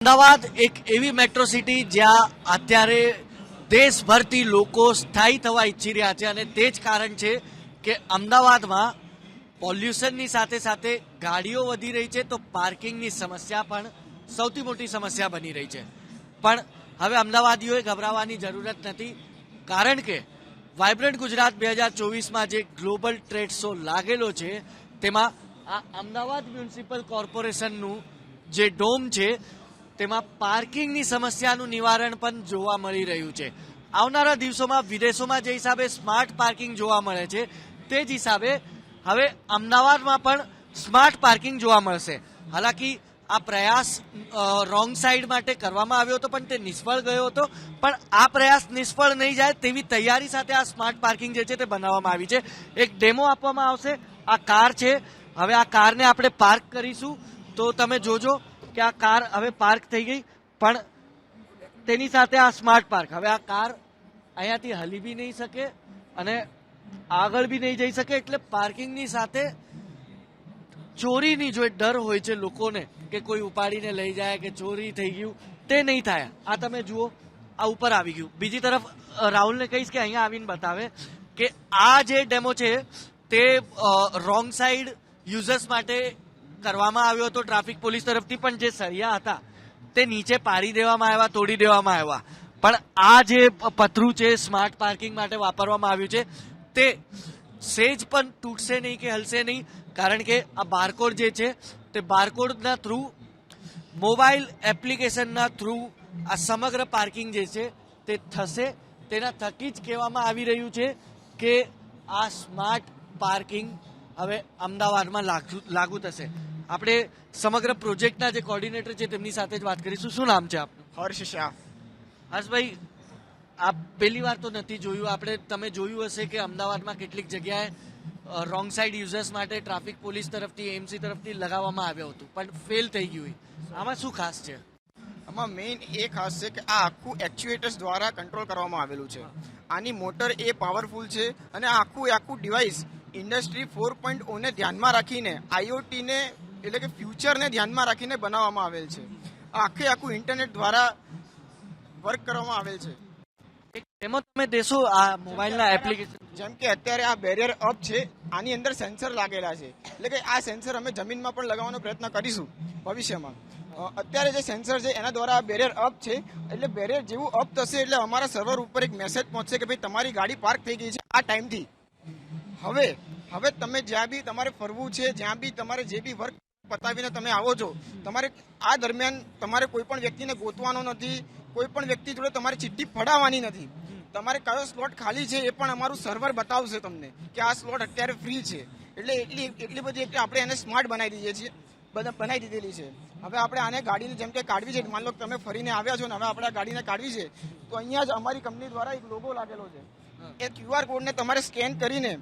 અમદાવાદ એક એવી metro city જ્યાં અત્યારે દેશભરથી લોકો સ્થાયી થવા ઈચ્છી રહ્યા છે અને તે જ કારણ છે કે અમદાવાદમાં પોલ્યુશનની સાથે સાથે ગાડીઓ વધી રહી છે તો પાર્કિંગની સમસ્યા પણ સૌથી મોટી સમસ્યા બની રહી છે. પણ હવે અમદાવાદીઓએ ગભરાવાની જરૂરત નથી કારણ કે વાઇબ્રન્ટ ગુજરાત બે હજાર ચોવીસમાં જે ગ્લોબલ ટ્રેડ શો લાગેલો છે તેમાં આ અમદાવાદ મ્યુનિસિપલ કોર્પોરેશનનું જે ડોમ છે તેમાં પાર્કિંગની સમસ્યાનું નિવારણ પણ જોવા મળી રહ્યું છે. આવનારા દિવસોમાં વિદેશોમાં જે હિસાબે સ્માર્ટ પાર્કિંગ જોવા મળે છે, તે જ હિસાબે હવે અમદાવાદમાં પણ સ્માર્ટ પાર્કિંગ જોવા મળશે. હાલાકી આ પ્રયાસ રોંગ સાઈડ માટે કરવામાં આવ્યો હતો, પણ તે નિષ્ફળ ગયો હતો. પણ આ પ્રયાસ નિષ્ફળ નહીં જાય તેવી તૈયારી સાથે આ સ્માર્ટ પાર્કિંગ જે છે તે બનાવવામાં આવી છે. એક ડેમો આપવામાં આવશે. આ કાર છે. હવે આ કારને આપણે પાર્ક કરીશું. તો તમે જોજો કે આ કાર હવે પાર્ક થઈ ગઈ, પણ તેની સાથે આ સ્માર્ટ પાર્ક. હવે આ કાર અહીંયાથી હલી બી નહીં શકે અને આગળ બી નહીં જઈ શકે, એટલે પાર્કિંગની સાથે ચોરીની જો ડર હોય છે લોકોને કે કોઈ ઉપાડીને લઈ જાય કે ચોરી થઈ ગયું, તે નહીં થાય. આ તમે જુઓ, આ ઉપર આવી ગયું. બીજી તરફ રાહુલને કહીશ કે અહીંયા આવીને બતાવે કે આ જે ડેમો છે, તે રોંગ સાઈડ યુઝર્સ માટે કરવામાં આવ્યો હતો ટ્રાફિક પોલીસ તરફથી, પણ જે સળિયા હતા, તે નીચે પાડી દેવામાં આવ્યા, તોડી દેવામાં આવ્યા. પણ આ જે પથરું છે, સ્માર્ટ પાર્કિંગ માટે વાપરવામાં આવ્યું છે, તે સેજ પણ તૂટશે નહીં કે હલશે નહીં, કારણ કે આ બારકોડ જે છે, તે બારકોડના થ્રુ, મોબાઈલ એપ્લિકેશનના થ્રુ આ સમગ્ર પાર્કિંગ જે છે, તે થશે. તેના થકી જ કહેવામાં આવી રહ્યું છે કે આ સ્માર્ટ પાર્કિંગ હવે અમદાવાદમાં લાગુ થશે. આપણે સમગ્ર પ્રોજેક્ટના જે કોર્ડિનેટર છે તેમની સાથે જ વાત કરીશું. શું નામ છે આપનું? હર્ષ શાહ. હર્ષભાઈ આ પહેલી વાર તો નથી જોયું. આપણે તમે જોયું હશે કે અમદાવાદમાં કેટલીક જગ્યાએ રોંગ સાઈડ યુઝર્સ માટે ટ્રાફિક પોલીસ તરફથી એમસી તરફથી લગાવવામાં આવ્યું હતું. પણ ફેલ થઈ ગયું આમાં શું ખાસ છે? આમાં મેઇન એ ખાસ છે કે આ આખું એક્ચ્યુએટર્સ દ્વારા કંટ્રોલ કરવામાં આવેલું છે. આની મોટર એ પાવરફુલ છે અને આખું આખું ડિવાઇસ ઇન્ડસ્ટ્રી ફોર પોઈન્ટ ઓને ધ્યાનમાં રાખીને આઈઓટીને એટલે કે ફ્યુચરને ધ્યાનમાં રાખીને બનાવવામાં આવેલ છે. આખે આખું ઇન્ટરનેટ દ્વારા વર્ક કરવામાં આવેલ છે. એમાં તમે દેશો આ મોબાઈલના એપ્લિકેશન જેમ કે અત્યારે આ બેરિયર અપ છે આની અંદર સેન્સર લાગેલા છે. એટલે કે આ સેન્સર અમે જમીનમાં પણ લગાવવાનો પ્રયત્ન કરીશું ભવિષ્યમાં. અત્યારે જે સેન્સર છે એના દ્વારા આ બેરિયર અપ છે. એટલે બેરિયર જેવું અપ થશે એટલે અમારા સર્વર ઉપર એક મેસેજ પહોંચશે કે ભાઈ તમારી ગાડી પાર્ક થઈ ગઈ છે આ ટાઈમથી હવે હવે તમે જ્યાં બી તમારે ફરવું છે જ્યાં બી તમારે જે બી વર્ક પતાવીને તમે આવો છો. તમારે આ દરમિયાન તમારે કોઈ પણ વ્યક્તિને ગોતવાનો નથી કોઈ પણ વ્યક્તિ જોડે તમારે ચિઠ્ઠી ફડાવવાની નથી. તમારે કયો સ્લોટ ખાલી છે એ પણ અમારું સર્વર બતાવશે તમને કે આ સ્લોટ અત્યારે ફ્રી છે. એટલે એટલી એટલી બધી આપણે એને સ્માર્ટ બનાવી દઈએ છીએ. બધા બનાવી દીધેલી છે. હવે આપણે આને ગાડીને જેમ કે કાઢવી છે. માન લો કે તમે ફરીને આવ્યા છો ને હવે આપણે આ ગાડીને કાઢવી છે તો અહીંયા જ અમારી કંપની દ્વારા એક લોગો લાગેલો છે. એ ક્યુઆર કોડને તમારે સ્કેન કરીને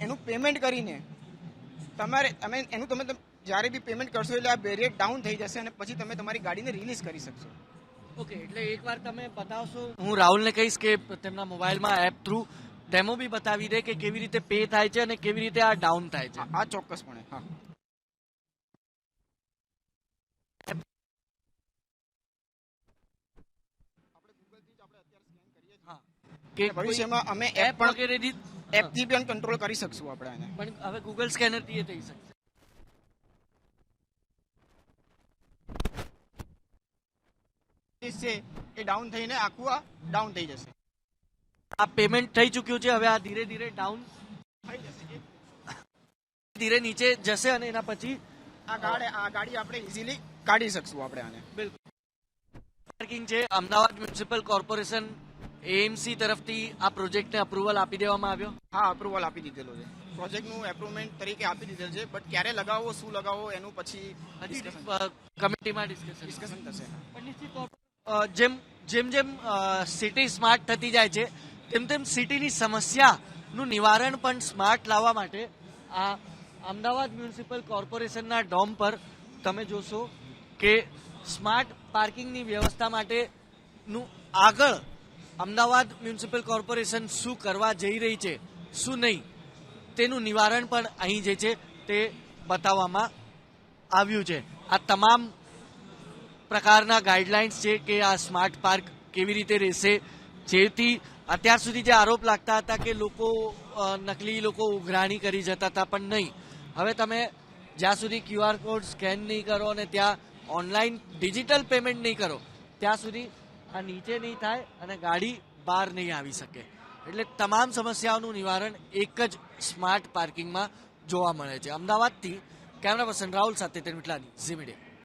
એનું પેમેન્ટ કરીને તમારે તમે એનું તમ- જ્યારે બી પેમેન્ટ કરશો એટલે આ બેરિયર ડાઉન થઈ જશે અને પછી તમે તમારી ગાડીને રિલીઝ કરી શકશો. ઓકે એટલે એકવાર તમે બતાવશો. હું રાહુલને કહીશ કે તેમના મોબાઈલમાં એપ થ્રુ ડેમો બી બતાવી દે કે કેવી રીતે પે થાય છે અને કેવી રીતે આ ડાઉન થાય છે. આ ચોક્કસપણે હા. કે ભવિષ્યમાં અમે એપ પણ એપ એપથી પણ કંટ્રોલ કરી શકશું આપણે આને. પણ હવે ગૂગલ સ્કેનરથી એ થઈ શકશે. છે એ ડાઉન થઈને આખું આ ડાઉન થઈ જશે. આ પેમેન્ટ થઈ ચૂક્યું છે હવે આ ધીરે ધીરે ડાઉન થઈ જશે ધીરે નીચે જશે અને એના પછી આ ગાડી આ ગાડી આપણે ઇઝીલી કાઢી શકશું આપણે આને. બિલકુલ. પાર્કિંગ છે અમદાવાદ મ્યુનિસિપલ કોર્પોરેશન એએમસી તરફથી આ પ્રોજેક્ટને અપ્રુવલ આપી દેવામાં આવ્યો. હા અપ્રુવલ આપી દીધેલો છે. પ્રોજેક્ટનું એપ્રુવમેન્ટ તરીકે આપી દીધેલ છે બટ ક્યારે લગાવવો શું લગાવો એનું પછી કમિટીમાં ડિસ્કશન ડિસ્કશન થશે. પણ નિશ્ચિત જેમ જેમ જેમ સિટી સ્માર્ટ થતી જાય છે, તેમ તેમ સિટીની સમસ્યાનું નિવારણ પણ સ્માર્ટ લાવવા માટે આ અમદાવાદ મ્યુનિસિપલ કોર્પોરેશનના ડોમ પર તમે જોશો કે સ્માર્ટ પાર્કિંગની વ્યવસ્થા માટેનું આગળ અમદાવાદ મ્યુનિસિપલ કોર્પોરેશન શું કરવા જઈ રહી છે, શું નહીં, તેનું નિવારણ પણ અહીં જે છે તે બતાવવામાં આવ્યું છે. આ તમામ પ્રકારના ગાઈડલાઇન્સ છે કે આ સ્માર્ટ પાર્ક કેવી રીતે રહેશે? જેથી અત્યાર સુધી જે આરોપ લાગતા હતા કે લોકો નકલી લોકો ઉઘરાણી કરી જતા હતા પણ નહીં. હવે તમે જ્યાં સુધી ક્યુઆર કોડ સ્કેન નહીં કરો અને ત્યાં ઓનલાઈન ડિજિટલ પેમેન્ટ નહીં કરો, ત્યાં સુધી આ નીચે નહીં થાય અને ગાડી બહાર નહીં આવી શકે. એટલે તમામ સમસ્યાઓનું નિવારણ એક જ સ્માર્ટ પાર્કિંગમાં જોવા મળે છે. અમદાવાદથી કેમેરા પર્સન રાહુલ સાથે તેની મીડિયા